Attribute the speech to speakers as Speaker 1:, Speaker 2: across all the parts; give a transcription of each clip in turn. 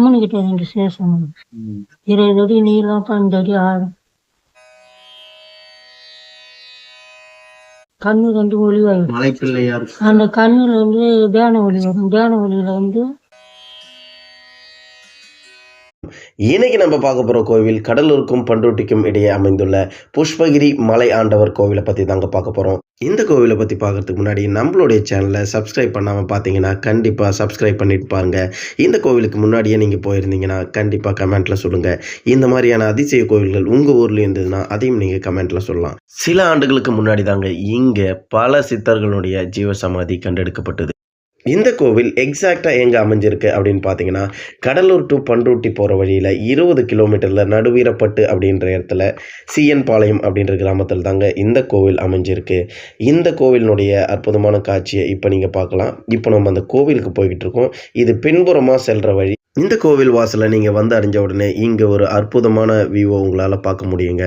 Speaker 1: அம்மனுக்கிட்ட ரெண்டு சேஷம் இருபது அடி நீளம் பன்னெண்டு அடி ஆழம். கண்ணு ரெண்டு ஒளிவாயிடும்
Speaker 2: மலைப்பிள்ளையார்.
Speaker 1: அந்த கண்ணுல வந்து தியான ஒளி வரும். தியான ஒளியில வந்து
Speaker 3: இன்னைக்கு நம்ம பார்க்க போகிற கோவில் கடலூருக்கும் பண்ருட்டிக்கும் இடையே அமைந்துள்ள புஷ்பகிரி மலை ஆண்டவர் கோவிலை பற்றி தாங்க பார்க்க போகிறோம் இந்த கோவிலை பற்றி பார்க்கறதுக்கு முன்னாடி நம்மளுடைய சேனலை சப்ஸ்கிரைப் பண்ணாமல் பார்த்தீங்கன்னா கண்டிப்பாக சப்ஸ்கிரைப் பண்ணிட்டு பாருங்க. இந்த கோவிலுக்கு முன்னாடியே நீங்கள் போயிருந்தீங்கன்னா கண்டிப்பாக கமெண்ட்டில் சொல்லுங்கள் இந்த மாதிரியான அதிசய கோவில்கள் உங்கள் ஊரில் இருந்ததுன்னா அதையும் நீங்கள் கமெண்ட்டில் சொல்லலாம். சில ஆண்டுகளுக்கு முன்னாடி தாங்க இங்கே பல சித்தர்களுடைய ஜீவசமாதி கண்டெடுக்கப்பட்டது. இந்த கோவில் எக்ஸாக்டாக எங்கே அமைஞ்சிருக்கு அப்படின்னு பார்த்தீங்கன்னா கடலூர் டு பண்ருட்டி போகிற வழியில் இருபது கிலோமீட்டரில் நடுவீரப்பட்டு அப்படின்ற இடத்துல சிஎன் பாளையம் அப்படின்ற கிராமத்தில் தாங்க இந்த கோவில் அமைஞ்சிருக்கு. இந்த கோவிலினுடைய அற்புதமான காட்சியை இப்போ நீங்கள் பார்க்கலாம். இப்போ நம்ம அந்த கோவிலுக்கு போய்கிட்டு இருக்கோம். இது பின்புறமாக செல்கிற வழி. இந்த கோவில் வாசலை நீங்கள் வந்து அடைஞ்ச உடனே இங்கே ஒரு அற்புதமான வியூவை உங்களால் பார்க்க முடியுங்க.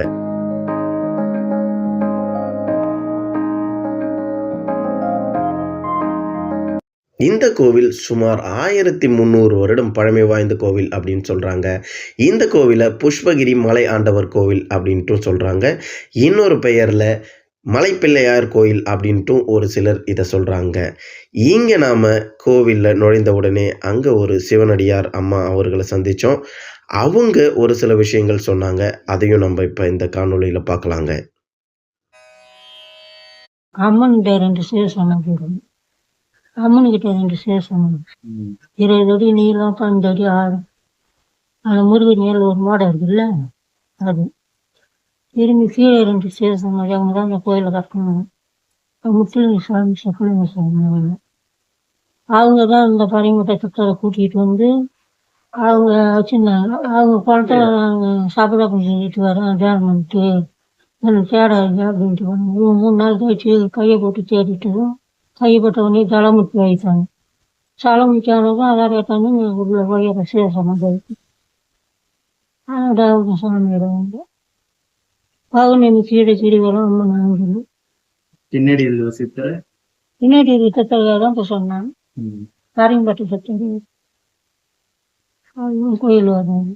Speaker 3: இந்த கோவில் சுமார் ஆயிரத்தி முந்நூறு வருடம் பழமை வாய்ந்த கோவில் அப்படின்னு சொல்கிறாங்க இந்த கோவிலை புஷ்பகிரி மலை ஆண்டவர் கோவில் அப்படின்ட்டும் சொல்கிறாங்க இன்னொரு பெயரில் மலைப்பிள்ளையார் கோயில் அப்படின்ட்டும் ஒரு சிலர் இதை சொல்கிறாங்க இங்கே நாம் கோவிலில் நுழைந்த உடனே அங்கே ஒரு சிவனடியார் அம்மா அவர்களை சந்தித்தோம் அவங்க ஒரு சில விஷயங்கள் சொன்னாங்க. அதையும் நம்ம இப்போ இந்த காணொலியில் பார்க்கலாங்க.
Speaker 1: அம்மன் பேர் என்று சேஷம் வரும் அம்மனுக்கிட்ட ரெண்டு சேஷம் இருபது அடி நீளம் பன்னெண்டு அடி ஆழம் அந்த முருகன் மேல ஒரு மாடம் இருக்குல்ல அது. திரும்பி கீழே ரெண்டு சேஷம் அவங்க தான் அந்த கோயிலை கட்டணும். முத்துலிங்க சாமி சக்குலிங்க சாமி அவங்க. அவங்க தான் இந்த பரிமட்ட சுத்தரை கூட்டிகிட்டு வந்து அவங்க வச்சுருந்தாங்க. அவங்க குளத்துல நாங்கள் சாப்பிடாப்பம் செஞ்சுட்டு வரோம் தியானம் பண்ணிட்டு எனக்கு தேடாது அப்படின்ட்டு. மூணு மூணு நாள் கழிச்சு கையை போட்டு தேடிட்டதும் கைப்பட்ட உடனே தலைமுட்டி வைத்தாங்க தலைமுட்டியானதும் அதான் கேட்டாங்க உள்ள போய் அதை சேஷமாக போயிட்டு அதாவது சாமியிடம் வந்து பௌர்ணமி கீழே வரும் அம்மன் ஆஞ்சலி
Speaker 2: பின்னாடி இருக்கிற சித்தர்
Speaker 1: பின்னாடி தான் இப்போ சொன்னாங்க கரிம்பட்டு சத்தடி அதுவும் கோயில் வரும்.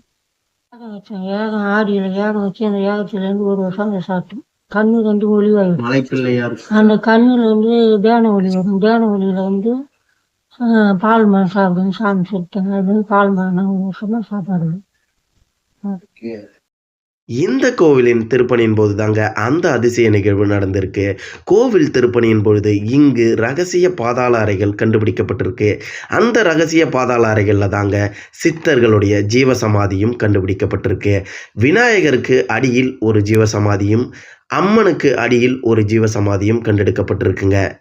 Speaker 1: யாகம் வச்சாங்க யாகம் ஆடியில் யாகம் வச்சு அந்த யாகத்துலேருந்து ஒரு வருஷம் அந்த சாப்பிட்டோம் கண்ணு ரெண்டு ஒளிவாயிடும்
Speaker 2: மலைப்பிள்ளையார்
Speaker 1: அந்த கண்ணில் வந்து தியான ஒளி வரும். தியான ஒளியில் வந்து பால் மரம் சாப்பிடுங்க சாமி சொல்லிட்டாங்க. அது வந்து பால் மரம் ஒரு வருஷமா சாப்பாடு.
Speaker 3: இந்த கோவிலின் திருப்பணியின் போது தாங்க அந்த அதிசய நிகழ்வு நடந்திருக்கு. கோவில் திருப்பணியின் பொழுது இங்கு ரகசிய பாதாள அறைகள் கண்டுபிடிக்கப்பட்டிருக்கு. அந்த ரகசிய பாதாள அறைகளில் தாங்க சித்தர்களுடைய ஜீவசமாதியும் கண்டுபிடிக்கப்பட்டிருக்கு. விநாயகருக்கு அடியில் ஒரு ஜீவசமாதியும் அம்மனுக்கு அடியில் ஒரு ஜீவசமாதியும் கண்டெடுக்கப்பட்டிருக்குங்க.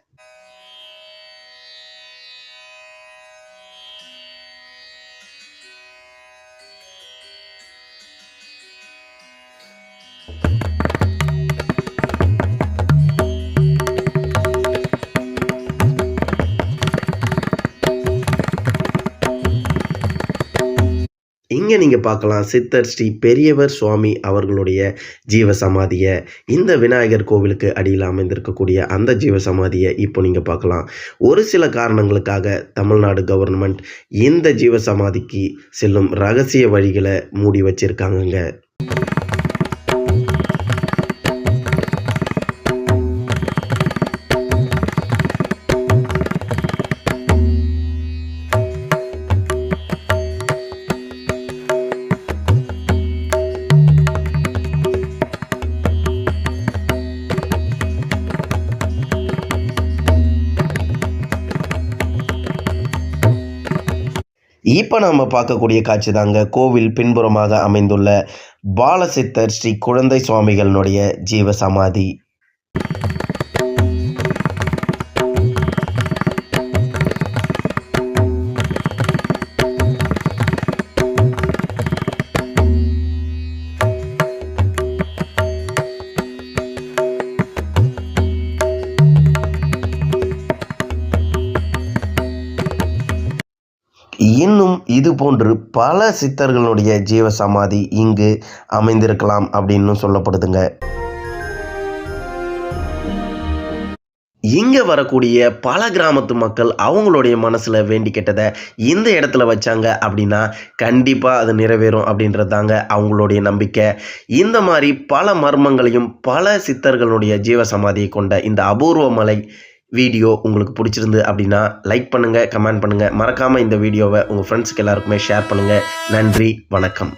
Speaker 3: இங்கே நீங்கள் பார்க்கலாம் சித்தர் ஸ்ரீ பெரியவர் சுவாமி அவர்களுடைய ஜீவசமாதியை. இந்த விநாயகர் கோவிலுக்கு அடியில் அமைந்திருக்கக்கூடிய அந்த ஜீவசமாதியை இப்போ நீங்கள் பார்க்கலாம். ஒரு சில காரணங்களுக்காக தமிழ்நாடு கவர்மெண்ட் இந்த ஜீவசமாதிக்கு செல்லும் ரகசிய வழிகளை மூடி வச்சிருக்காங்கங்க. இப்போ நாம் பார்க்கக்கூடிய காட்சி தாங்க கோவில் பின்புறமாக அமைந்துள்ள பாலசித்தர் ஸ்ரீ குழந்தை சுவாமிகளினுடைய ஜீவசமாதி இன்னும் இது போன்று பல சித்தர்களுடைய ஜீவ சமாதி இங்கு அமைந்திருக்கலாம் அப்படின்னு சொல்லப்படுதுங்க. இங்கே வரக்கூடிய பல கிராமத்து மக்கள் அவங்களுடைய மனசில் கேட்டதை இந்த இடத்துல வச்சாங்க அப்படின்னா கண்டிப்பாக அது நிறைவேறும் அப்படின்றது தாங்க அவங்களுடைய நம்பிக்கை. இந்த மாதிரி பல மர்மங்களையும் பல சித்தர்களுடைய ஜீவ சமாதியை கொண்ட இந்த அபூர்வ மலை வீடியோ உங்களுக்கு பிடிச்சிருந்து அப்படின்னா லைக் பண்ணுங்கள் கமெண்ட் பண்ணுங்கள் மறக்காமல் இந்த வீடியோவை உங்கள் ஃப்ரெண்ட்ஸுக்கு எல்லாருக்குமே ஷேர் பண்ணுங்கள் நன்றி வணக்கம்.